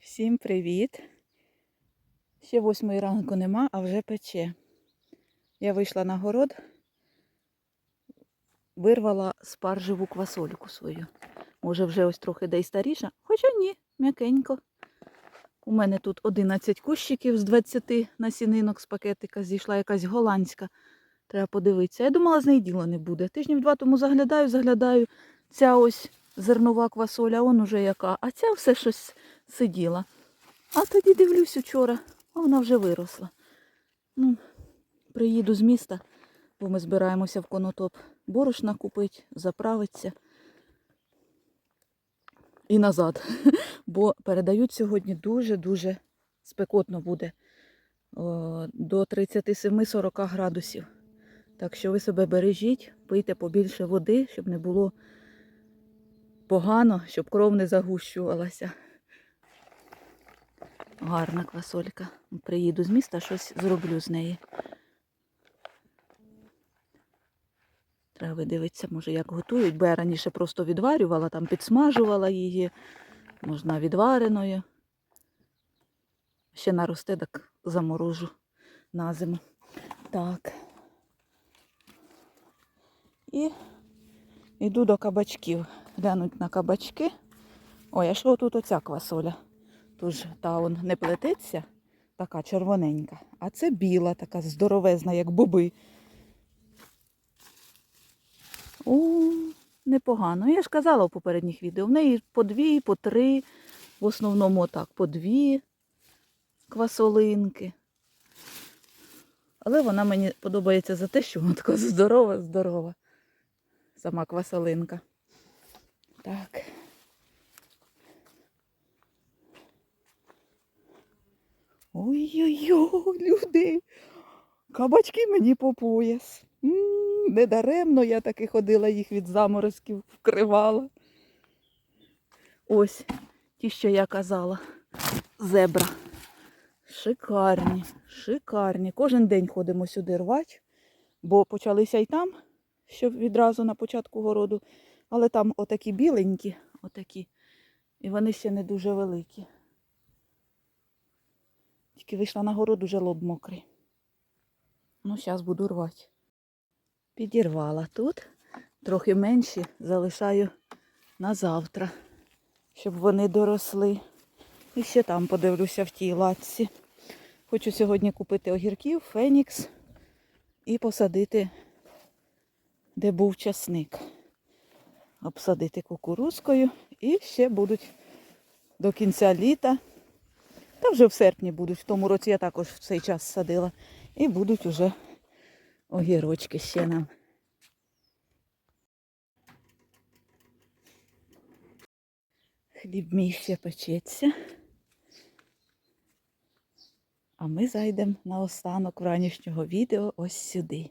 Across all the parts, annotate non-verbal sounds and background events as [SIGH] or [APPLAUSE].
Всім привіт! Ще восьмої ранку нема, а вже пече. Я вийшла на город, вирвала спаржеву квасольку свою. Може, вже ось трохи де й старіша, хоча ні, м'якенько. У мене тут 11 кущиків з 20 насінинок з пакетика зійшла якась голландська. Треба подивитися. Я думала, з неї діла не буде. Тижнів два тому заглядаю, заглядаю. Ця ось зернова квасоля, он уже яка, а ця все щось сиділа. А тоді дивлюсь учора, а вона вже виросла. Ну, приїду з міста, бо ми збираємося в конотоп борошна купити, заправитися і назад. [LAUGHS] Бо передають сьогодні дуже-дуже спекотно буде. До 37-40 градусів. Так що ви себе бережіть, пийте побільше води, щоб не було погано, щоб кров не загущувалася. Гарна квасолька. Приїду з міста, щось зроблю з неї. Треба видивитися, може, як готують, бо я раніше просто відварювала, там підсмажувала її, можна відвареною. Ще наросте, так заморожу на зиму. Так. І йду до кабачків. Глянуть на кабачки. Ой, а що тут оця квасоля? Тут ж та он не плететься, така червоненька, а це біла, така здоровезна, як боби. О, непогано. Я ж казала в попередніх відео. В неї по дві, по три, в основному так, по дві квасолинки. Але вона мені подобається за те, що вона така здорова, здорова. Сама квасолинка. Так. Ой-ой-ой, люди. Кабачки мені по пояс. Недаремно я таки ходила їх від заморозків, вкривала. Ось ті, що я казала. Зебра. Шикарні, шикарні. Кожен день ходимо сюди рвати, бо почалися й там, що відразу на початку городу. Але там отакі біленькі, отакі, і вони ще не дуже великі. Тільки вийшла на город, уже лоб мокрий. Ну, зараз буду рвати. Підірвала тут. Трохи менші залишаю на завтра, щоб вони доросли. І ще там подивлюся в тій латці. Хочу сьогодні купити огірків, фенікс і посадити, де був часник. Обсадити кукурузкою і ще будуть до кінця літа. Та вже в серпні будуть. В тому році я також в цей час садила. І будуть уже огірочки ще нам. Хліб мій ще печеться. А ми зайдемо на останок вранішнього відео ось сюди.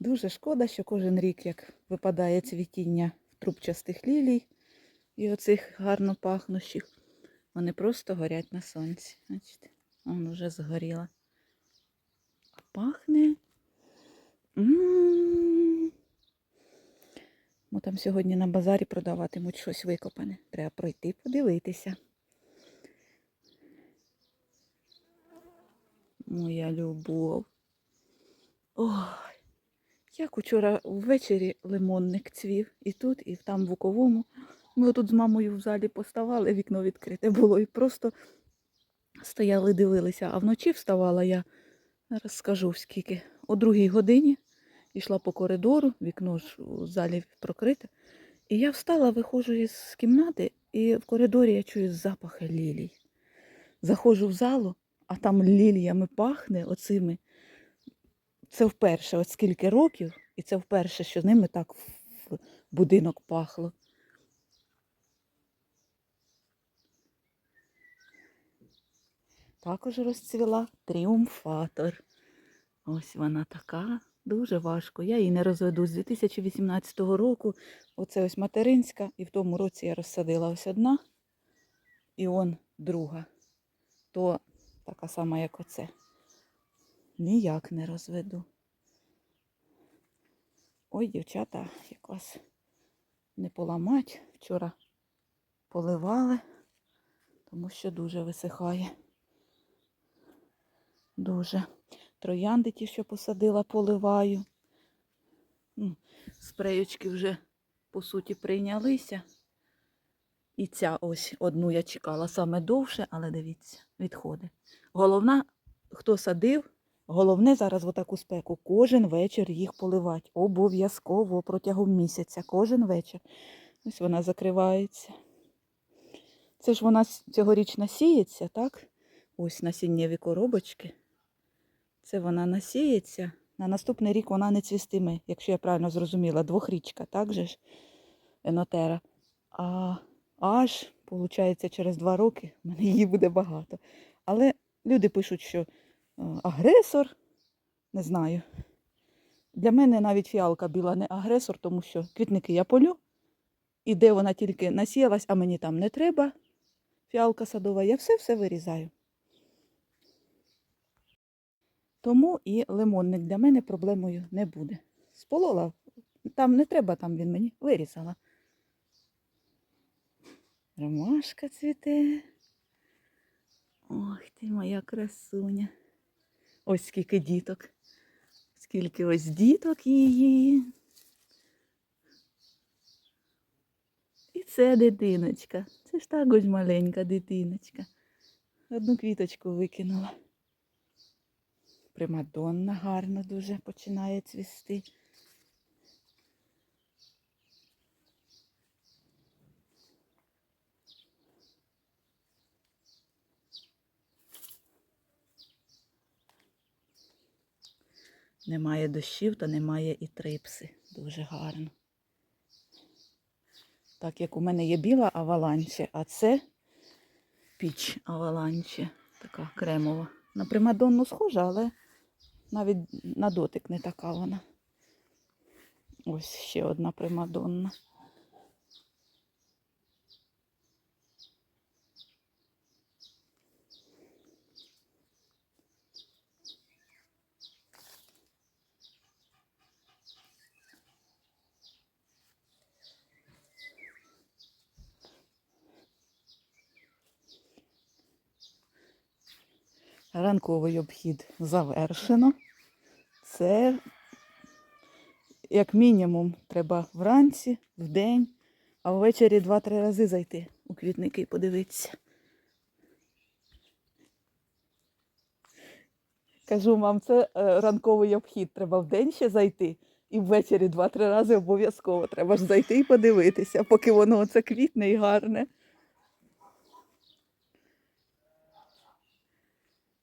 Дуже шкода, що кожен рік, як випадає цвітіння трубчастих лілій і оцих гарно пахнущих, вони просто горять на сонці. Бачите, воно вже згоріло. А пахне. Бо там сьогодні на базарі продаватимуть щось викопане. Треба пройти подивитися. Моя любов. Ой, як учора ввечері лимонник цвів. І тут, і там в Буковому. Ми отут з мамою в залі поставали, вікно відкрите було і просто стояли, дивилися. А вночі вставала я, зараз скажу скільки, о другій годині йшла по коридору, вікно ж у залі прокрите. І я встала, виходжу із кімнати, і в коридорі я чую запахи лілій. Заходжу в залу, а там ліліями пахне оцими. Це вперше, от скільки років, і це вперше, що ними так в будинок пахло. Також розцвіла тріумфатор. Ось вона така, дуже важко. Я її не розведу з 2018 року. Оце ось материнська, і в тому році я розсадила ось одна, і он друга. То така сама, як оце. Ніяк не розведу. Ой, дівчата, як вас не поламать. Вчора поливали, тому що дуже висихає. Дуже. Троянди ті, що посадила, поливаю. Спреючки вже, по суті, прийнялися. І ця ось одну я чекала саме довше, але дивіться, відходить. Головна, хто садив, головне зараз в отаку спеку кожен вечір їх поливати. Обов'язково протягом місяця, кожен вечір. Ось вона закривається. Це ж вона с- цьогоріч насіється, так? Ось насіннєві коробочки. Це вона насіється. На наступний рік вона не цвістиме, якщо я правильно зрозуміла, двохрічка, так же ж, енотера. А аж, виходить, через два роки в мене її буде багато. Але люди пишуть, що е, агресор, не знаю. Для мене навіть фіалка біла не агресор, тому що квітники я полю, і де вона тільки насіялась, а мені там не треба, фіалка садова, я все-все вирізаю. Тому і лимонник для мене проблемою не буде. Сполола, там не треба, там він мені вирізала. Ромашка цвіте. Ох ти моя красуня. Ось скільки діток. Скільки ось діток її. І це дитиночка. Це ж так ось маленька дитиночка. Одну квіточку викинула. Примадонна гарно дуже починає цвісти. Немає дощів, то немає і трипси. Дуже гарно. Так як у мене є біла аваланче, а це піч аваланче, така кремова. На примадонну схожа, але навіть на дотик не така вона. Ось ще одна примадонна. Ранковий обхід завершено. Це, як мінімум, треба вранці, вдень, а ввечері два-три рази зайти у квітники і подивитися. Кажу вам, це е, ранковий обхід. Треба вдень ще зайти, і ввечері два-три рази обов'язково. Треба ж зайти і подивитися, поки воно оце квітне і гарне.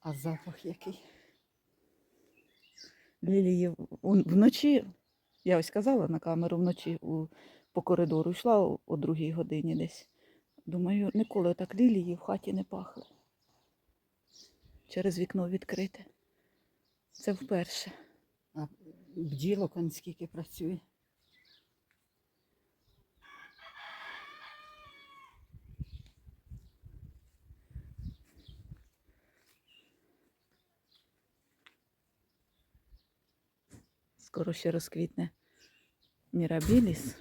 А запах який. Лілії вночі, я ось казала на камеру, вночі у, по коридору йшла о, о другій годині десь. Думаю, ніколи так лілії в хаті не пахли. Через вікно відкрите. Це вперше. А бджілок он скільки працює. Скоро ще розквітне мірабіліс.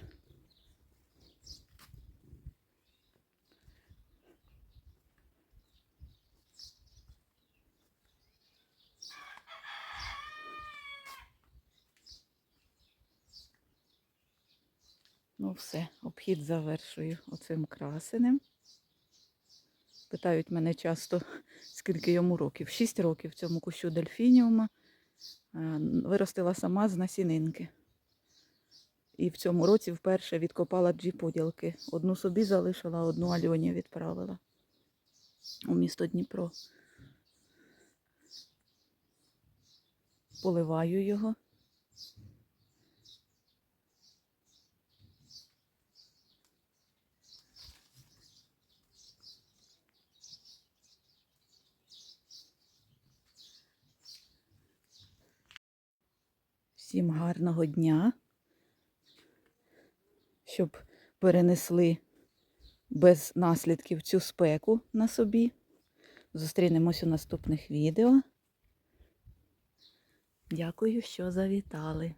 Ну все, обхід завершую оцим красенем. Питають мене часто, скільки йому років. Шість років цьому кущу дельфініума. Е, Виростила сама з насінинки. І в цьому році вперше відкопала дві поділки. Одну собі залишила, одну Альоні відправила у місто Дніпро. Поливаю його. Всім гарного дня, щоб перенесли без наслідків цю спеку на собі. Зустрінемось у наступних відео. Дякую, що завітали.